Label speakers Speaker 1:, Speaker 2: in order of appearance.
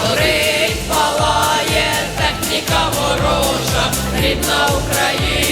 Speaker 1: Горить, палає, техніка ворожа, рідна Україна.